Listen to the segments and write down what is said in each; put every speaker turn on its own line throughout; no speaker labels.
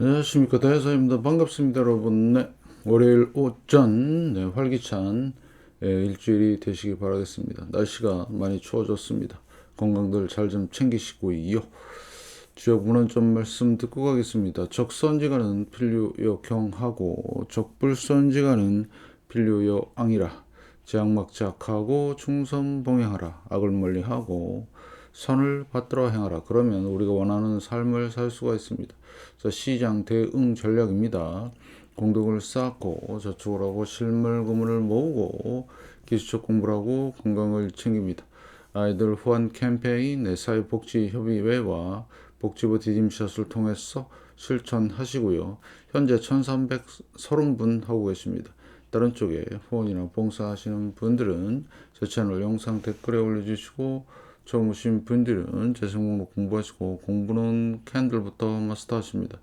안녕하십니까. 대사입니다. 반갑습니다 여러분. 네, 월요일 오전 네, 활기찬 예, 일주일이 되시기 바라겠습니다. 날씨가 많이 추워졌습니다. 건강들 잘 좀 챙기시고요. 주요 문헌 좀 말씀 듣고 가겠습니다. 적선지가는 필류여 경하고 적불선지가는 필류여 앙이라. 제약막작하고 충성봉행하라. 악을 멀리하고 선을 받들어 행하라. 그러면 우리가 원하는 삶을 살 수가 있습니다. 자, 시장 대응 전략입니다. 공덕을 쌓고 저축을 하고 실물 구문을 모으고 기술적 공부를 하고 건강을 챙깁니다. 아이들 후원 캠페인 내사회 복지협의회와 복지부 디딤샷을 통해서 실천하시고요. 현재 1330분 하고 계십니다. 다른 쪽에 후원이나 봉사하시는 분들은 제 채널 영상 댓글에 올려주시고 처음 오신 분들은 재생 목록 공부하시고 공부는 캔들부터 마스터하십니다.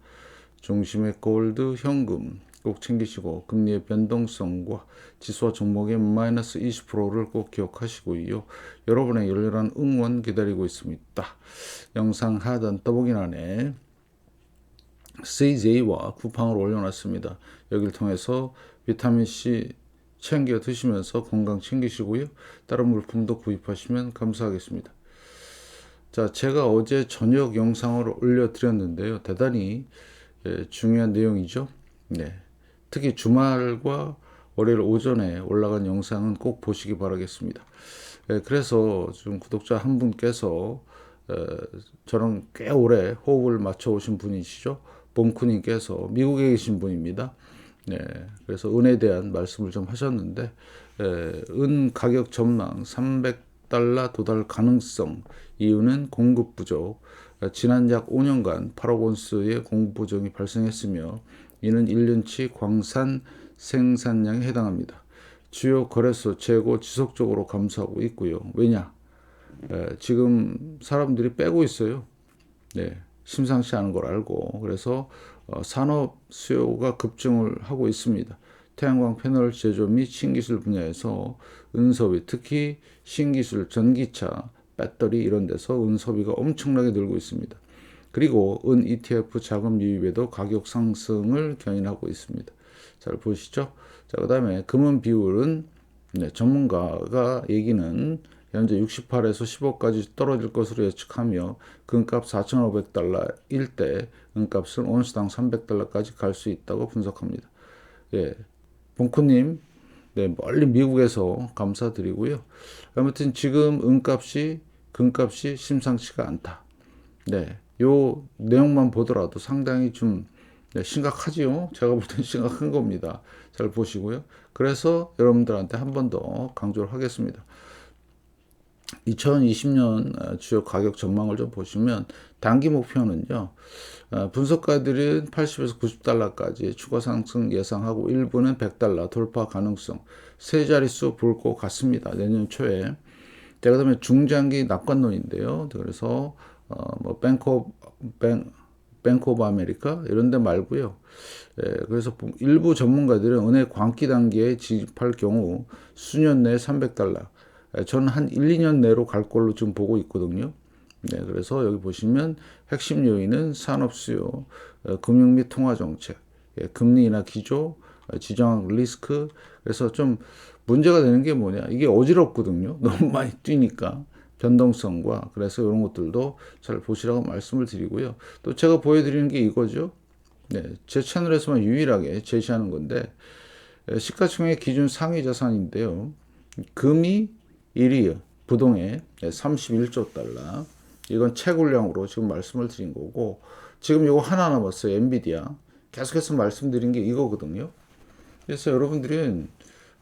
중심의 골드 현금 꼭 챙기시고 금리의 변동성과 지수와 종목의 마이너스 20%를 꼭 기억하시고요. 여러분의 열렬한 응원 기다리고 있습니다. 영상 하단 더보기란에 CJ와 쿠팡을 올려놨습니다. 여기를 통해서 비타민C 챙겨 드시면서 건강 챙기시고요. 다른 물품도 구입하시면 감사하겠습니다. 자, 제가 어제 저녁 영상을 올려드렸는데요. 대단히 예, 중요한 내용이죠. 네. 특히 주말과 월요일 오전에 올라간 영상은 꼭 보시기 바라겠습니다. 예, 그래서 지금 구독자 한 분께서 에, 저랑 꽤 오래 호흡을 맞춰 오신 분이시죠. 봄쿠님께서 미국에 계신 분입니다. 네, 그래서 은에 대한 말씀을 좀 하셨는데, 에, 은 가격 전망 300달러 도달 가능성 이유는 공급 부족. 지난 약 5년간 8억 온스의 공급 부족이 발생했으며 이는 1년치 광산 생산량에 해당합니다. 주요 거래소 재고 지속적으로 감소하고 있고요. 왜냐? 에, 지금 사람들이 빼고 있어요. 네, 심상치 않은 걸 알고 그래서 어, 산업 수요가 급증을 하고 있습니다. 태양광 패널 제조 및 신기술 분야에서 은섭이 특히 신기술, 전기차, 배터리 이런 데서 은 소비가 엄청나게 늘고 있습니다. 그리고 은 ETF 자금 유입에도 가격 상승을 견인하고 있습니다. 잘 보시죠? 자, 그 다음에 금은 비율은 네, 전문가가 얘기는 현재 68에서 10억까지 떨어질 것으로 예측하며 금값 4,500달러일 때 은값은 온스당 300달러까지 갈 수 있다고 분석합니다. 예, 봉쿠님, 네, 멀리 미국에서 감사드리고요. 아무튼 지금 은값이 금값이 심상치가 않다. 네, 요 내용만 보더라도 상당히 좀 네, 심각하지요. 제가 볼 땐 심각한 겁니다. 잘 보시고요. 그래서 여러분들한테 한 번 더 강조를 하겠습니다. 2020년 어, 주요 가격 전망을 좀 보시면 단기 목표는요. 어, 분석가들은 80에서 90달러까지 추가 상승 예상하고 일부는 100달러 돌파 가능성 세 자릿수 볼 것 같습니다. 내년 초에. 자, 그다음에 중장기 낙관론인데요. 그래서 어, 뭐 뱅코 뱅 뱅크 오브 아메리카 이런 데 말고요. 예, 그래서 일부 전문가들은 은행 광기 단계에 진입할 경우 수년 내에 300달러 예, 저는 한 1, 2년 내로 갈 걸로 지금 보고 있거든요. 네, 그래서 여기 보시면 핵심 요인은 산업 수요, 어, 금융 및 통화 정책, 예, 금리 인하 기조, 어, 지정학 리스크. 그래서 좀 문제가 되는 게 뭐냐? 이게 어지럽거든요. 너무 많이 뛰니까. 변동성과 그래서 이런 것들도 잘 보시라고 말씀을 드리고요. 또 제가 보여드리는 게 이거죠. 네, 제 채널에서만 유일하게 제시하는 건데 시가총액 기준 상위 자산인데요. 금이 1위 부동의 31조 달러. 이건 채굴량으로 지금 말씀을 드린 거고 지금 이거 하나 남았어요. 엔비디아. 계속해서 말씀드린 게 이거거든요. 그래서 여러분들은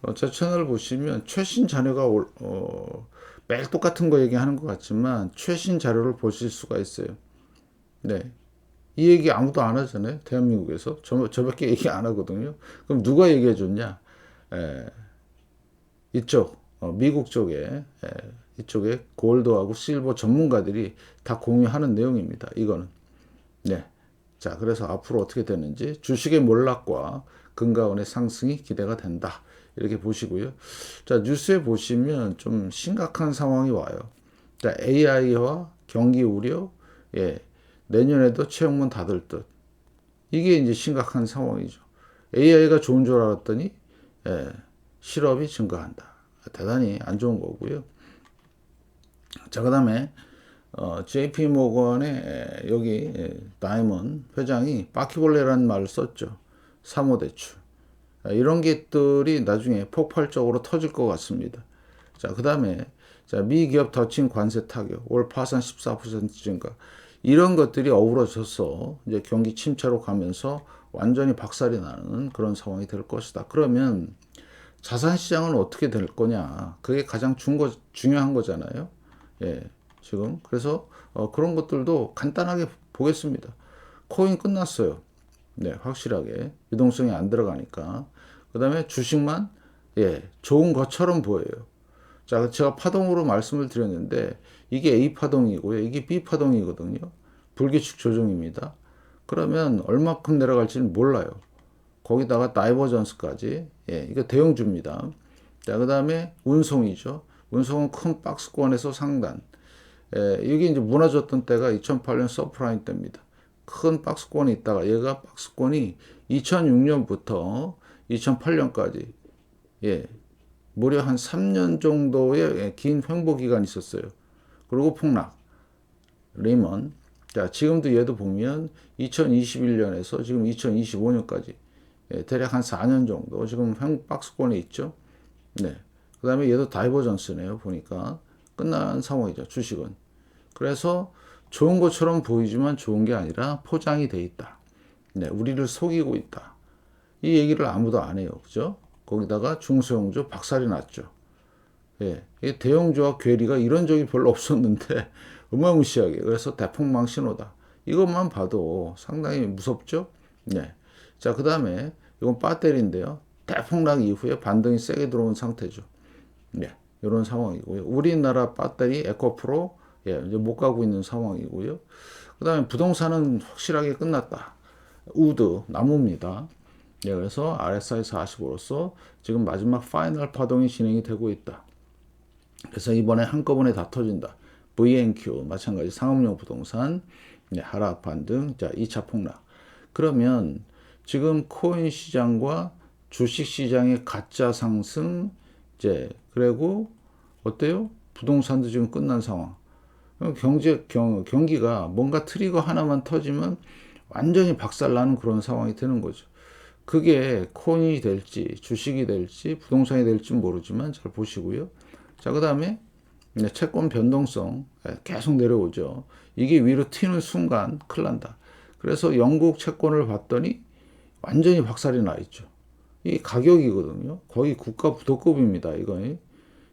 어, 제 채널 보시면 최신 자료가 어, 매일 똑같은 거 얘기하는 것 같지만 최신 자료를 보실 수가 있어요. 네. 이 얘기 아무도 안 하잖아요. 대한민국에서. 저, 저밖에 얘기 안 하거든요. 그럼 누가 얘기해 줬냐? 에, 이쪽. 어, 미국 쪽에 예, 이쪽에 골드하고 실버 전문가들이 다 공유하는 내용입니다. 이거는 네. 자, 그래서 앞으로 어떻게 되는지 주식의 몰락과 금가원의 상승이 기대가 된다. 이렇게 보시고요. 자, 뉴스에 보시면 좀 심각한 상황이 와요. 자, AI와 경기 우려, 예, 내년에도 채용문 닫을 듯. 이게 이제 심각한 상황이죠. AI가 좋은 줄 알았더니 예, 실업이 증가한다. 대단히 안 좋은 거고요. 자, 그 다음에 어, JP 모건의 여기 다이먼 회장이 바퀴벌레라는 말을 썼죠. 사모대출. 이런 것들이 나중에 폭발적으로 터질 것 같습니다. 자, 그 다음에 자, 미 기업 덧친 관세 타격, 올 파산 14% 증가. 이런 것들이 어우러져서 이제 경기 침체로 가면서 완전히 박살이 나는 그런 상황이 될 것이다. 그러면 자산 시장은 어떻게 될 거냐? 그게 가장 중거, 중요한 거잖아요. 예. 지금 그래서 어, 그런 것들도 간단하게 보겠습니다. 코인 끝났어요. 네, 확실하게 유동성이 안 들어가니까. 그 다음에 주식만 예, 좋은 것처럼 보여요. 자, 제가 파동으로 말씀을 드렸는데 이게 A 파동이고요. 이게 B 파동이거든요. 불규칙 조정입니다. 그러면 얼마큼 내려갈지는 몰라요. 거기다가 다이버전스까지 예, 이거 대형주입니다. 자, 그 다음에 운송이죠. 운송은 큰 박스권에서 상단. 예, 이게 이제 무너졌던 때가 2008년 서프라임 때입니다. 큰 박스권이 있다가 얘가 박스권이 2006년부터 2008년까지 예, 무려 한 3년 정도의 긴 횡보 기간이 있었어요. 그리고 폭락. 리먼. 자, 지금도 얘도 보면 2021년에서 지금 2025년까지 예, 대략 한 4년 정도 지금 횡 박스권에 있죠. 네. 그 다음에 얘도 다이버전스네요. 보니까 끝난 상황이죠. 주식은. 그래서 좋은 것처럼 보이지만 좋은 게 아니라 포장이 돼 있다. 네, 우리를 속이고 있다. 이 얘기를 아무도 안 해요. 그죠? 거기다가 중소형주 박살이 났죠. 예, 대형주와 괴리가 이런 적이 별로 없었는데 어마무시하게 그래서 대폭망 신호다. 이것만 봐도 상당히 무섭죠. 네. 자, 그 다음에 이건 배터리인데요. 대폭락 이후에 반등이 세게 들어온 상태죠. 네. 이런 상황이고요. 우리나라 배터리 에코프로 예, 이제 못 가고 있는 상황이고요. 그 다음에 부동산은 확실하게 끝났다. 우드, 나무입니다. 예, 그래서 RSI 45로서 지금 마지막 파이널 파동이 진행이 되고 있다. 그래서 이번에 한꺼번에 다 터진다. VNQ, 마찬가지 상업용 부동산, 네, 하락 반등, 자, 2차 폭락. 그러면 지금 코인 시장과 주식 시장의 가짜 상승, 이제, 그리고 어때요? 부동산도 지금 끝난 상황. 경제 경, 경기가 뭔가 트리거 하나만 터지면 완전히 박살나는 그런 상황이 되는 거죠. 그게 코인이 될지 주식이 될지 부동산이 될지 모르지만 잘 보시고요. 자, 그다음에 채권 변동성 예, 계속 내려오죠. 이게 위로 튀는 순간 큰일 난다. 그래서 영국 채권을 봤더니 완전히 박살이 나 있죠. 이 가격이거든요. 거의 국가 부도급입니다. 이거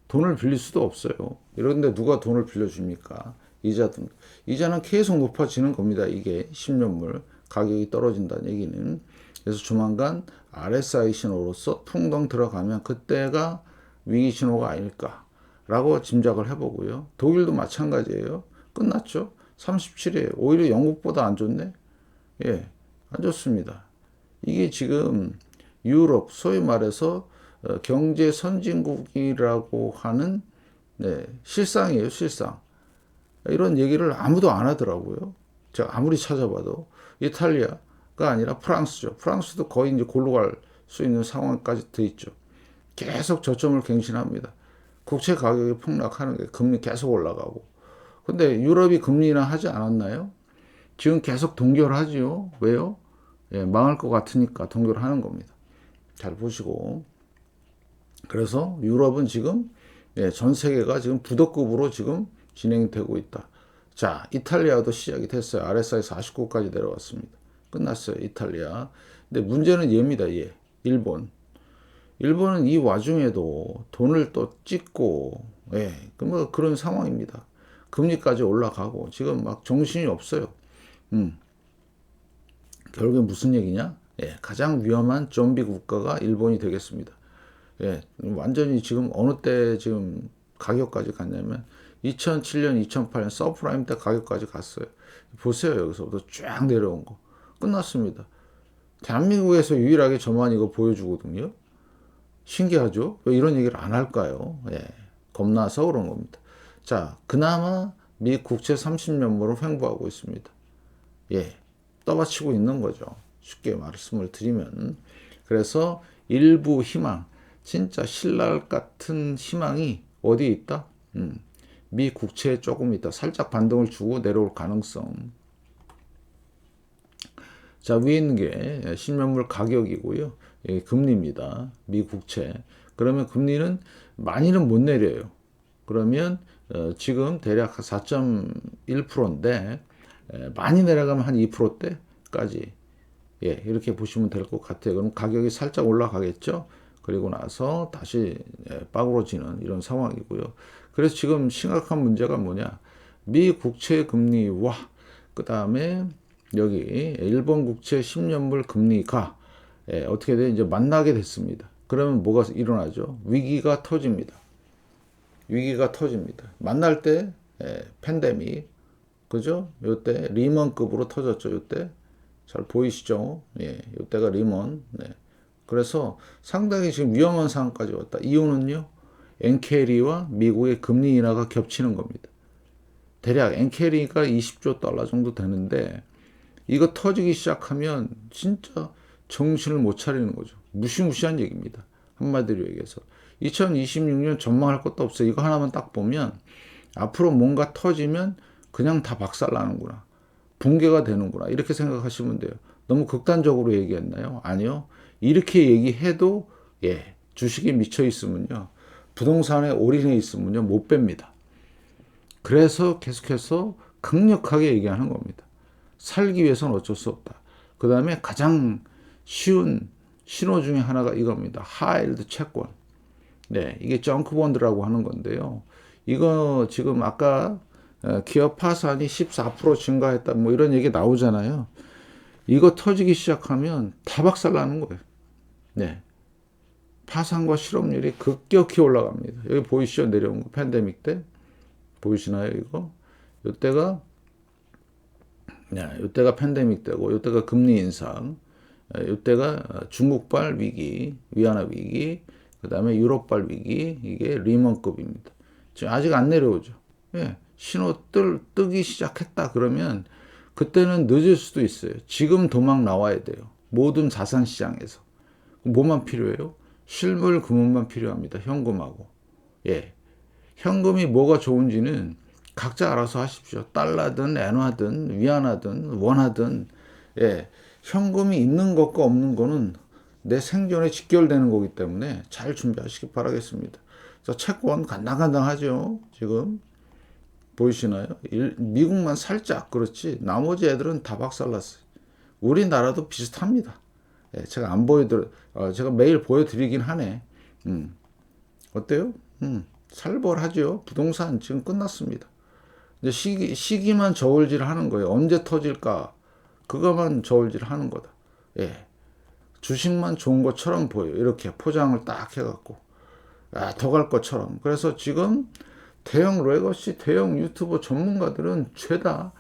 돈을 빌릴 수도 없어요. 이런데 누가 돈을 빌려줍니까? 이자든 이자는 계속 높아지는 겁니다. 이게 10년물 가격이 떨어진다는 얘기는 그래서 조만간 RSI 신호로서 풍덩 들어가면 그때가 위기 신호가 아닐까라고 짐작을 해보고요. 독일도 마찬가지예요. 끝났죠. 37이에요. 오히려 영국보다 안 좋네. 예, 안 좋습니다. 이게 지금 유럽 소위 말해서 어, 경제 선진국이라고 하는 네, 실상이에요, 실상. 이런 얘기를 아무도 안 하더라고요. 제가 아무리 찾아봐도 이탈리아가 아니라 프랑스죠. 프랑스도 거의 이제 골로 갈 수 있는 상황까지 돼 있죠. 계속 저점을 갱신합니다. 국채 가격이 폭락하는 게 금리 계속 올라가고. 근데 유럽이 금리나 하지 않았나요? 지금 계속 동결하지요. 왜요? 예, 망할 것 같으니까 동결하는 겁니다. 잘 보시고. 그래서 유럽은 지금 예, 전 세계가 지금 부도급으로 지금 진행되고 있다. 자, 이탈리아도 시작이 됐어요. RSI 49까지 내려왔습니다. 끝났어요. 이탈리아. 근데 문제는 얘입니다. 얘. 일본. 일본은 이 와중에도 돈을 또 찍고, 예, 뭐 그런 상황입니다. 금리까지 올라가고, 지금 막 정신이 없어요. 음. 결국에 무슨 얘기냐? 예, 가장 위험한 좀비 국가가 일본이 되겠습니다. 예, 완전히 지금 어느 때 지금 가격까지 갔냐면 2007년, 2008년 서프라임 때 가격까지 갔어요. 보세요. 여기서부터 쫙 내려온 거. 끝났습니다. 대한민국에서 유일하게 저만 이거 보여주거든요. 신기하죠? 왜 이런 얘기를 안 할까요? 예. 겁나서 그런 겁니다. 자, 그나마 미 국채 30년물을 횡보하고 있습니다. 예. 떠받치고 있는 거죠. 쉽게 말씀을 드리면. 그래서 일부 희망, 진짜 신랄 같은 희망이 어디에 있다? 음, 미 국채에 조금 있다. 살짝 반등을 주고 내려올 가능성. 자, 위에 있는 게 신면물 가격이고요. 예, 금리입니다. 미 국채. 그러면 금리는 많이는 못 내려요. 그러면 어, 지금 대략 4.1%인데 많이 내려가면 한 2%대까지 예, 이렇게 보시면 될 것 같아요. 그럼 가격이 살짝 올라가겠죠. 그리고 나서 다시 예, 빠그러지는 이런 상황이고요. 그래서 지금 심각한 문제가 뭐냐? 미 국채 금리와 그 다음에 여기 일본 국채 10년물 금리가 예, 어떻게 돼 이제 만나게 됐습니다. 그러면 뭐가 일어나죠? 위기가 터집니다. 위기가 터집니다. 만날 때 예, 팬데믹 그죠? 요때 리먼급으로 터졌죠. 요때 잘 보이시죠? 예, 요때가 리먼. 네. 그래서 상당히 지금 위험한 상황까지 왔다. 이유는요. 엔캐리와 미국의 금리 인하가 겹치는 겁니다. 대략 엔캐리가 20조 달러 정도 되는데 이거 터지기 시작하면 진짜 정신을 못 차리는 거죠. 무시무시한 얘기입니다. 한마디로 얘기해서 2026년 전망할 것도 없어요. 이거 하나만 딱 보면 앞으로 뭔가 터지면 그냥 다 박살나는구나. 붕괴가 되는구나. 이렇게 생각하시면 돼요. 너무 극단적으로 얘기했나요? 아니요. 이렇게 얘기해도 예, 주식이 미쳐 있으면요. 부동산에 올인해 있으면요. 못 뺍니다. 그래서 계속해서 강력하게 얘기하는 겁니다. 살기 위해서는 어쩔 수 없다. 그 다음에 가장 쉬운 신호 중에 하나가 이겁니다. 하일드 채권. 네, 이게 정크본드라고 하는 건데요. 이거 지금 아까 어, 기업 파산이 14% 증가했다 뭐 이런 얘기 나오잖아요. 이거 터지기 시작하면 다 박살 나는 거예요. 네. 파산과 실업률이 급격히 올라갑니다. 여기 보이시죠? 내려온 거 팬데믹 때 보이시나요? 이거 이때가 네, 이때가 팬데믹 때고 이때가 금리 인상, 이때가 중국발 위기, 위안화 위기, 그 다음에 유럽발 위기, 이게 리먼급입니다. 지금 아직 안 내려오죠. 예, 신호 뜰, 뜨기 시작했다 그러면 그때는 늦을 수도 있어요. 지금 도망 나와야 돼요. 모든 자산 시장에서. 뭐만 필요해요? 실물 금은만 필요합니다. 현금하고. 예. 현금이 뭐가 좋은지는 각자 알아서 하십시오. 달러든 엔화든 위안화든 원화든 예. 현금이 있는 것과 없는 거는 내 생존에 직결되는 거기 때문에 잘 준비하시기 바라겠습니다. 그래서 채권 간당간당하죠. 지금 보이시나요? 일, 미국만 살짝 그렇지 나머지 애들은 다 박살났어요. 우리나라도 비슷합니다. 예, 제가 안 보여드려, 어, 제가 매일 보여드리긴 하네. 음. 어때요? 음, 살벌하죠. 부동산 지금 끝났습니다. 이제 시기, 시기만 저울질 하는 거예요. 언제 터질까? 그거만 저울질 하는 거다. 예. 주식만 좋은 것처럼 보여요. 이렇게 포장을 딱 해갖고. 아, 더 갈 것처럼. 그래서 지금 대형 레거시, 대형 유튜버 전문가들은 죄다.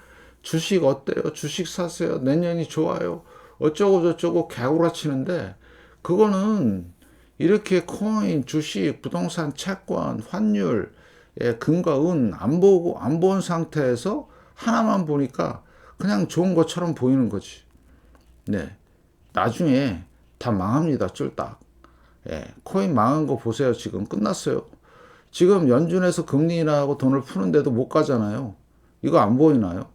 주식 어때요? 주식 사세요. 내년이 좋아요. 어쩌고 저쩌고 개구라치는데 그거는 이렇게 코인, 주식, 부동산, 채권, 환율, 예, 금과 은 안 보고 안 본 상태에서 하나만 보니까 그냥 좋은 것처럼 보이는 거지. 네. 나중에 다 망합니다. 쫄딱. 예, 코인 망한 거 보세요. 지금 끝났어요. 지금 연준에서 금리 인하고 돈을 푸는데도 못 가잖아요. 이거 안 보이나요?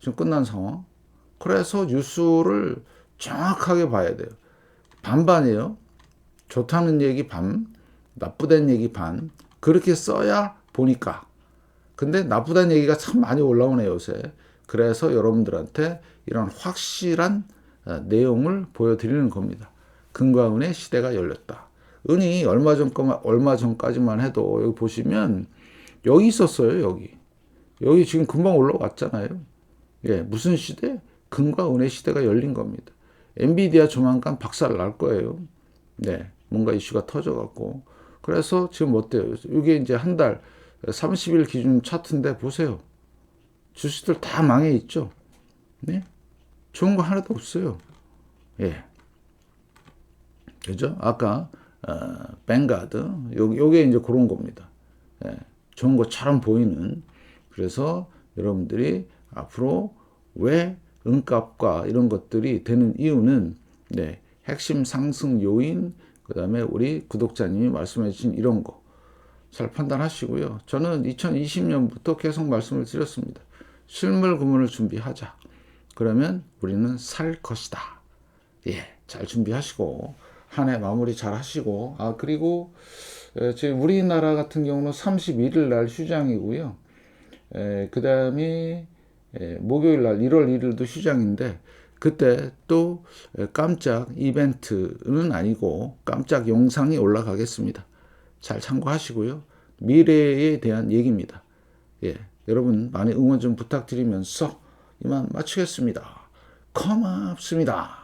지금 끝난 상황. 그래서 뉴스를 정확하게 봐야 돼요. 반반이에요. 좋다는 얘기 반, 나쁘다는 얘기 반. 그렇게 써야 보니까. 근데 나쁘다는 얘기가 참 많이 올라오네요, 요새. 그래서 여러분들한테 이런 확실한 어, 내용을 보여드리는 겁니다. 금과 은의 시대가 열렸다. 은이 얼마 전 얼마 전까지만 해도 여기 보시면 여기 있었어요, 여기. 여기 지금 금방 올라왔잖아요. 예, 무슨 시대? 금과 은의 시대가 열린 겁니다. 엔비디아 조만간 박살 날 거예요. 네, 뭔가 이슈가 터져갖고. 그래서 지금 어때요? 이게 이제 한 달, 30일 기준 차트인데 보세요. 주식들 다 망해 있죠? 네? 좋은 거 하나도 없어요. 예. 그죠? 아까, 어, 뱅가드. 요, 요게 이제 그런 겁니다. 예. 좋은 것처럼 보이는. 그래서 여러분들이 앞으로 왜 은값과 이런 것들이 되는 이유는 네, 핵심 상승 요인 그 다음에 우리 구독자님이 말씀해 주신 이런 거 잘 판단하시고요. 저는 2020년부터 계속 말씀을 드렸습니다. 실물 구문을 준비하자. 그러면 우리는 살 것이다. 예, 잘 준비하시고 한 해 마무리 잘 하시고 아 그리고 에, 저희 우리나라 같은 경우는 31일 날 휴장이고요. 그 다음에 목요일 날 1월 1일도 휴장인데 그때 또 에, 깜짝 이벤트는 아니고 깜짝 영상이 올라가겠습니다. 잘 참고하시고요. 미래에 대한 얘기입니다. 예, 여러분 많이 응원 좀 부탁드리면서 이만 마치겠습니다. 고맙습니다.